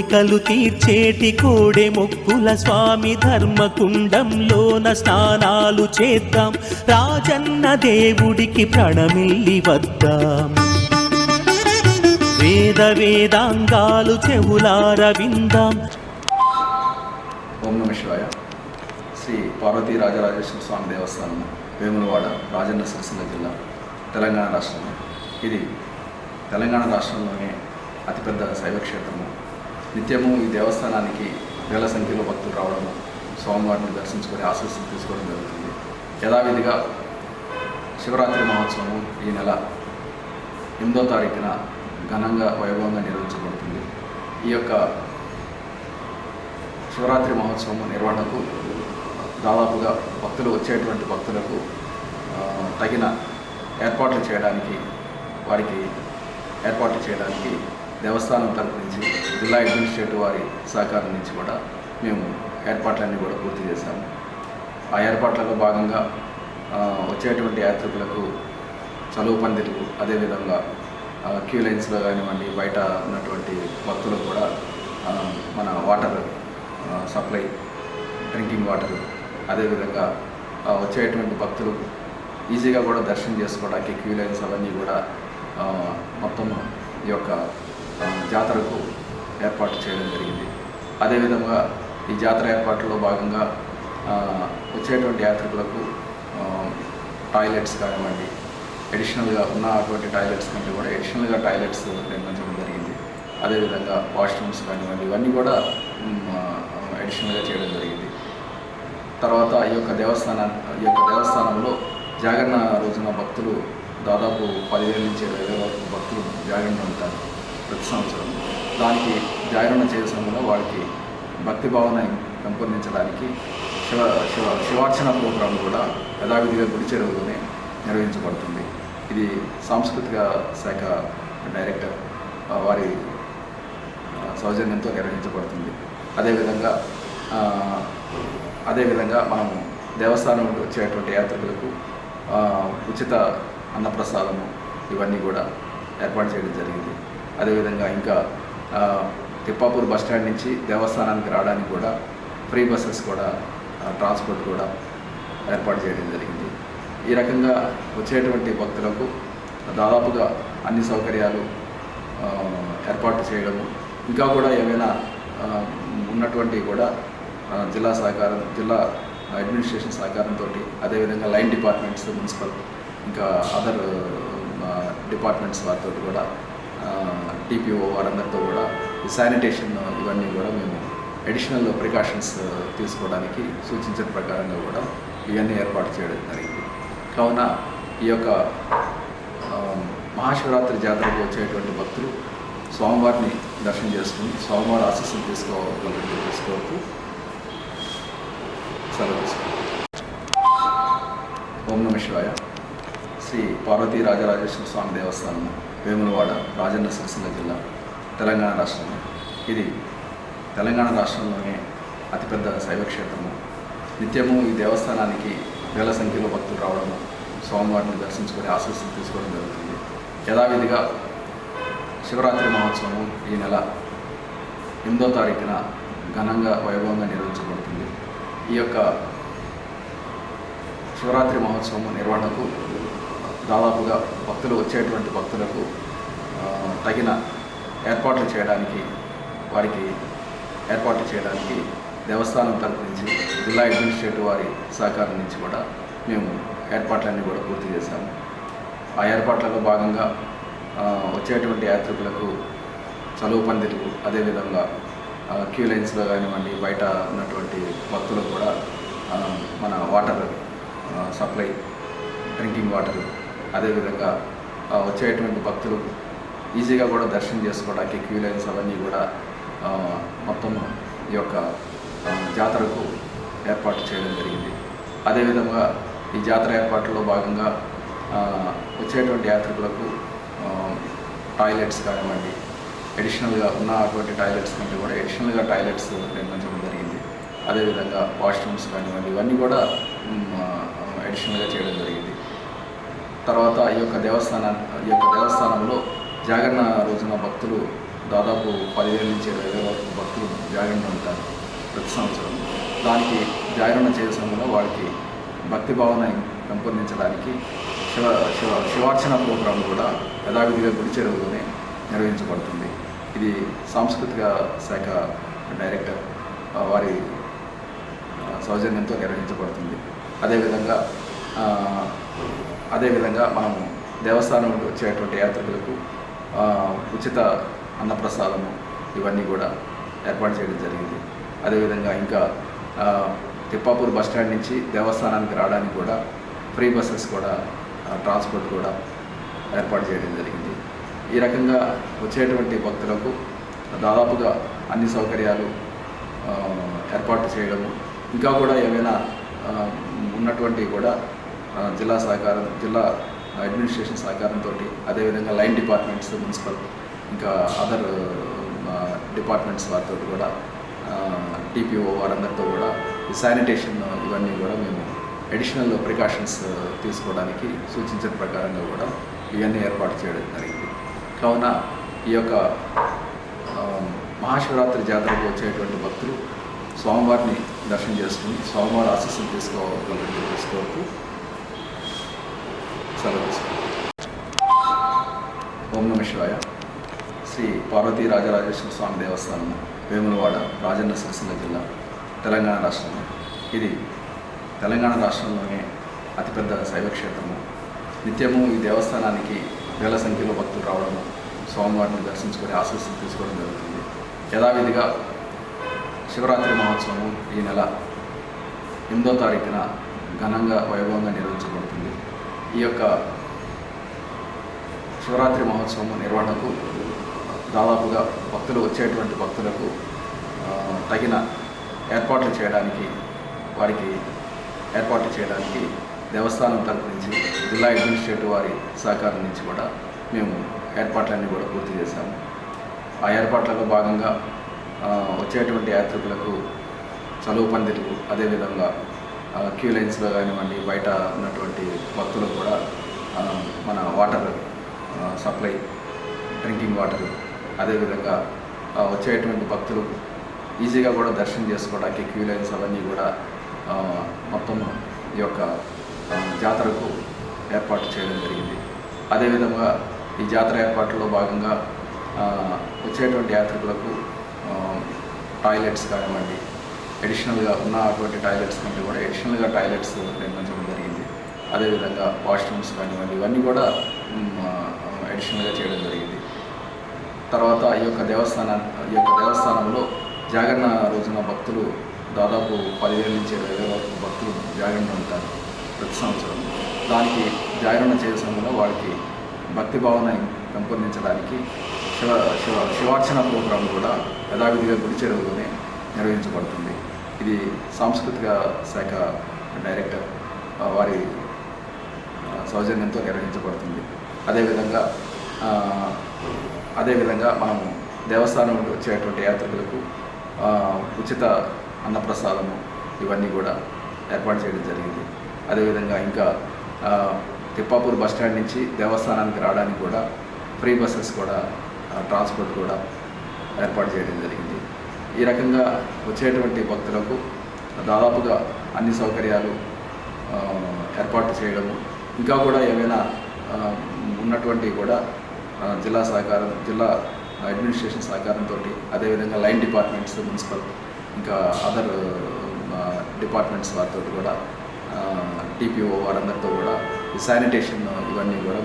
కోరికలు తీర్చేటి కోడే మొక్కుల స్వామి ధర్మకుండంలోన స్నానాలు చేద్దాం. రాజన్న దేవుడికి ప్రణమిల్లి వద్దాం. వేద వేదాంగాలు చెవులార విందాం. ఓం నమ శివాయ. శ్రీ పార్వతీ రాజరాజేశ్వర స్వామి దేవస్థానం వేములవాడ రాజన్న సిరిసిల్ల జిల్లా తెలంగాణ రాష్ట్రం ఇది తెలంగాణ రాష్ట్రంలోనే అతిపెద్ద శైవక్షేత్రము. నిత్యము ఈ దేవస్థానానికి వేల సంఖ్యలో భక్తులు రావడం స్వామివారిని దర్శించుకొని ఆశీస్సులు తీసుకోవడం జరుగుతుంది. యథావిధిగా శివరాత్రి మహోత్సవం ఈ నెల ఎనిమిదో తారీఖున ఘనంగా వైభవంగా నిర్వహించబడుతుంది. ఈ యొక్క శివరాత్రి మహోత్సవం నిర్వహణకు దాదాపుగా భక్తులు వచ్చేటువంటి భక్తులకు తగిన ఏర్పాట్లు చేయడానికి వారికి ఏర్పాట్లు చేయడానికి దేవస్థానం తరపు నుంచి జిల్లా అడ్మినిస్ట్రేటివ్ వారి సహకారం నుంచి కూడా మేము ఏర్పాట్లన్నీ కూడా పూర్తి చేశాము. ఆ ఏర్పాట్లలో భాగంగా వచ్చేటువంటి యాత్రికులకు చలువు పందిర్లు అదేవిధంగా క్యూ లైన్స్లో కానివ్వండి బయట ఉన్నటువంటి భక్తులకు కూడా మన వాటర్ సప్లై డ్రింకింగ్ వాటర్ అదేవిధంగా వచ్చేటువంటి భక్తులు ఈజీగా కూడా దర్శనం చేసుకోవడానికి క్యూ లైన్స్ అవన్నీ కూడా మొత్తం ఈ యొక్క జాతరకు ఏర్పాటు చేయడం జరిగింది. అదేవిధంగా ఈ జాతర ఏర్పాట్లలో భాగంగా వచ్చేటువంటి యాత్రికులకు టాయిలెట్స్ కానివ్వండి అడిషనల్గా ఉన్న అటువంటి టాయిలెట్స్ కంటే కూడా అడిషనల్గా టాయిలెట్స్ నిర్మించడం జరిగింది. అదేవిధంగా వాష్రూమ్స్ కానివ్వండి ఇవన్నీ కూడా అడిషనల్గా చేయడం జరిగింది. తర్వాత ఈ యొక్క దేవస్థానా ఈ యొక్క దేవస్థానంలో జాగరణ రోజున భక్తులు దాదాపు పదివేల నుంచి ఇరవై వేల వరకు భక్తులు జాగరణ ఉంటారు ప్రతి సంవత్సరం దానికి జాగరణ చేసే సమయంలో వారికి భక్తి పెంపొందించడానికి శివ శివ శివార్చన ప్రోగ్రాం కూడా యథావిధిగా గుడి చెరువులోనే నిర్వహించబడుతుంది. ఇది సాంస్కృతిక శాఖ డైరెక్టర్ వారి సౌజన్యంతో నిర్వహించబడుతుంది. అదేవిధంగా అదేవిధంగా మనము దేవస్థానం వచ్చేటువంటి యాత్రికులకు ఉచిత అన్నప్రసాదము ఇవన్నీ కూడా ఏర్పాటు చేయడం జరిగింది. అదేవిధంగా ఇంకా తిప్పాపూర్ బస్ స్టాండ్ నుంచి దేవస్థానానికి రావడానికి కూడా ఫ్రీ బస్సెస్ కూడా ట్రాన్స్పోర్ట్ కూడా ఏర్పాటు చేయడం జరిగింది. ఈ రకంగా వచ్చేటువంటి భక్తులకు దాదాపుగా అన్ని సౌకర్యాలు ఏర్పాటు చేయడము ఇంకా కూడా ఏమైనా ఉన్నటువంటి కూడా జిల్లా సహకారం జిల్లా అడ్మినిస్ట్రేషన్ సహకారంతో అదేవిధంగా లైన్ డిపార్ట్మెంట్స్ మున్సిపల్ ఇంకా అదర్ డిపార్ట్మెంట్స్ వారితో కూడా టీపీఓ వారందరితో కూడా శానిటేషన్ ఇవన్నీ కూడా మేము అడిషనల్ ప్రికాషన్స్ తీసుకోవడానికి సూచించిన ప్రకారంగా కూడా ఇవన్నీ ఏర్పాటు చేయడం జరిగింది. కావున ఈ యొక్క మహాశివరాత్రి జాతరకు వచ్చేటువంటి భక్తులు స్వామివారిని దర్శనం చేసుకుని స్వామివారి ఆశీస్సులు తీసుకోవాలని తీసుకోవద్దు సెలవు శ్రీ పార్వతీ రాజరాజేశ్వర స్వామి దేవస్థానం వేములవాడ రాజన్న సిరిసిల్ల జిల్లా తెలంగాణ రాష్ట్రం. ఇది తెలంగాణ రాష్ట్రంలోనే అతిపెద్ద శైవ క్షేత్రము నిత్యము ఈ దేవస్థానానికి వేల సంఖ్యలో భక్తులు రావడము స్వామివారిని దర్శించుకొని ఆశీస్సులు తీసుకోవడం జరుగుతుంది. యథావిధిగా శివరాత్రి మహోత్సవం ఈ నెల ఎనిమిదో తారీఖున ఘనంగా వైభవంగా నిర్వహించబడుతుంది. ఈ యొక్క శివరాత్రి మహోత్సవం నిర్వహణకు దాదాపుగా భక్తులు వచ్చేటువంటి భక్తులకు తగిన ఏర్పాట్లు చేయడానికి వారికి ఏర్పాట్లు చేయడానికి దేవస్థానం తరపు నుంచి జిల్లా అడ్మినిస్ట్రేటివ్ వారి సహకారం నుంచి కూడా మేము ఏర్పాట్లన్నీ కూడా పూర్తి చేశాము. ఆ ఏర్పాట్లలో భాగంగా వచ్చేటువంటి యాత్రికులకు చలువు పందిర్లు అదేవిధంగా క్యూ లైన్స్లో కానివ్వండి బయట ఉన్నటువంటి భక్తులకు కూడా మన వాటర్ సప్లై డ్రింకింగ్ వాటర్ అదేవిధంగా వచ్చేటువంటి భక్తులు ఈజీగా కూడా దర్శనం చేసుకోవడానికి క్యూ లైన్స్ అవన్నీ కూడా మొత్తం ఈ యొక్క జాతరకు ఏర్పాటు చేయడం జరిగింది. అదేవిధంగా ఈ జాతర ఏర్పాట్లలో భాగంగా వచ్చేటువంటి యాత్రికులకు టాయిలెట్స్ కానివ్వండి అడిషనల్గా ఉన్న అటువంటి టాయిలెట్స్ కంటే కూడా అడిషనల్గా టాయిలెట్స్ నిర్మించడం జరిగింది. అదేవిధంగా వాష్రూమ్స్ కానివ్వండి ఇవన్నీ కూడా అడిషనల్గా చేయడం జరిగింది. తర్వాత ఈ యొక్క దేవస్థానా ఈ యొక్క దేవస్థానంలో జాగరణ రోజున భక్తులు దాదాపు పదివేల నుంచి ఇరవై వేల వరకు భక్తులు జాగరణ ఉంటారు ప్రతి సంవత్సరం. దానికి జాగరణ చేసే సమయంలో వారికి భక్తి భావన పెంపొందించడానికి శివ శివ శివార్చన ప్రోగ్రాం కూడా యథావిధిగా గుడి చెరువులోనే నిర్వహించబడుతుంది. ఇది సాంస్కృతిక శాఖ డైరెక్టర్ వారి సౌజన్యంతో నిర్వహించబడుతుంది. అదేవిధంగా అదేవిధంగా మనము దేవస్థానం వచ్చేటువంటి యాత్రికులకు ఉచిత అన్నప్రసాదము ఇవన్నీ కూడా ఏర్పాటు చేయడం జరిగింది. అదేవిధంగా ఇంకా తిప్పాపూర్ బస్ స్టాండ్ నుంచి దేవస్థానానికి రావడానికి కూడా ఫ్రీ బస్సెస్ కూడా ట్రాన్స్పోర్ట్ కూడా ఏర్పాటు చేయడం జరిగింది. ఈ రకంగా వచ్చేటువంటి భక్తులకు దాదాపుగా అన్ని సౌకర్యాలు ఏర్పాటు చేయడము ఇంకా కూడా ఏమైనా ఉన్నటువంటి కూడా జిల్లా సహకారం జిల్లా అడ్మినిస్ట్రేషన్ సహకారంతో అదేవిధంగా లైన్ డిపార్ట్మెంట్స్ మున్సిపల్ ఇంకా అదర్ డిపార్ట్మెంట్స్ వారితో కూడా టీపీఓ వారందరితో కూడా శానిటేషన్ ఇవన్నీ కూడా మేము అడిషనల్ ప్రికాషన్స్ తీసుకోవడానికి సూచించిన ప్రకారంగా కూడా ఇవన్నీ ఏర్పాటు చేయడం జరిగింది. కావున ఈ యొక్క మహాశివరాత్రి జాతరకు వచ్చేటువంటి భక్తులు స్వామివారిని దర్శనం చేసుకుని స్వామివారి ఆశీస్సులు తీసుకోగలరు తెలుసుకోవచ్చు సెలవు ఓం నమ శివాయ. శ్రీ పార్వతీ రాజరాజేశ్వర స్వామి దేవస్థానం వేములవాడ రాజన్న సిరిసిల్ల జిల్లా తెలంగాణ రాష్ట్రం ఇది తెలంగాణ రాష్ట్రంలోనే అతిపెద్ద శైవ క్షేత్రము నిత్యము ఈ దేవస్థానానికి వేల సంఖ్యలో భక్తులు రావడం స్వామివారిని దర్శించుకొని ఆశీస్సులు తీసుకోవడం జరుగుతుంది. యథావిధిగా శివరాత్రి మహోత్సవము ఈ నెల ఎనిమిదో తారీఖున ఘనంగా వైభవంగా నిర్వహించబడుతుంది. ఈ యొక్క శివరాత్రి మహోత్సవం నిర్వహణకు దాదాపుగా భక్తులు వచ్చేటువంటి భక్తులకు తగిన ఏర్పాట్లు చేయడానికి వారికి ఏర్పాట్లు చేయడానికి దేవస్థానం తరపు నుంచి జిల్లా అడ్మినిస్ట్రేటివ్ వారి సహకారం నుంచి కూడా మేము ఏర్పాట్లన్నీ కూడా పూర్తి చేశాము. ఆ ఏర్పాట్లలో భాగంగా వచ్చేటువంటి యాత్రికులకు చలువు పందిర్లు అదేవిధంగా క్యూ లైన్స్లో కానివ్వండి బయట ఉన్నటువంటి భక్తులకు కూడా మన వాటర్ సప్లై డ్రింకింగ్ వాటర్ అదేవిధంగా వచ్చేటువంటి భక్తులు ఈజీగా కూడా దర్శనం చేసుకోవడానికి క్యూ లైన్స్ అవన్నీ కూడా మొత్తం ఈ యొక్క జాతరకు ఏర్పాటు చేయడం జరిగింది. అదేవిధంగా ఈ జాతర ఏర్పాట్లలో భాగంగా వచ్చేటువంటి యాత్రికులకు టాయిలెట్స్ కానివ్వండి అడిషనల్గా ఉన్న అటువంటి టాయిలెట్స్ కంటే కూడా అడిషనల్గా టాయిలెట్స్ నిర్మించడం జరిగింది. అదేవిధంగా వాష్రూమ్స్ కానివ్వండి ఇవన్నీ కూడా అడిషనల్గా చేయడం జరిగింది. తర్వాత ఈ యొక్క దేవస్థాన ఈ యొక్క దేవస్థానంలో జాగరణ రోజున భక్తులు దాదాపు పదివేల నుంచి ఇరవై వేల వరకు భక్తులు జాగరణ ఉంటారు ప్రతి సంవత్సరం. దానికి జాగరణ చేసే సమయంలో వారికి భక్తి భావన పెంపొందించడానికి శివ శివ శివార్చన ప్రోగ్రాం కూడా యథావిధిగా గుడి చెరువులోనే నిర్వహించబడుతుంది. ఇది సాంస్కృతిక శాఖ డైరెక్టర్ వారి సౌజన్యంతో నిర్వహించబడుతుంది. అదేవిధంగా అదేవిధంగా మనము దేవస్థానం వచ్చేటువంటి యాత్రికులకు ఉచిత అన్నప్రసాదము ఇవన్నీ కూడా ఏర్పాటు చేయడం జరిగింది. అదేవిధంగా ఇంకా తిప్పాపూర్ బస్టాండ్ నుంచి దేవస్థానానికి రావడానికి కూడా ఫ్రీ బస్సెస్ కూడా ట్రాన్స్పోర్ట్ కూడా ఏర్పాటు చేయడం జరిగింది. ఈ రకంగా వచ్చేటువంటి భక్తులకు దాదాపుగా అన్ని సౌకర్యాలు ఏర్పాటు చేయడము ఇంకా కూడా ఏమైనా ఉన్నటువంటివి ఉన్నటువంటి కూడా జిల్లా సహకారం జిల్లా అడ్మినిస్ట్రేషన్ సహకారంతో అదేవిధంగా లైన్ డిపార్ట్మెంట్స్ మున్సిపల్ ఇంకా అదర్ డిపార్ట్మెంట్స్ వారితో కూడా టీపీఓ వారందరితో కూడా శానిటేషన్ ఇవన్నీ కూడా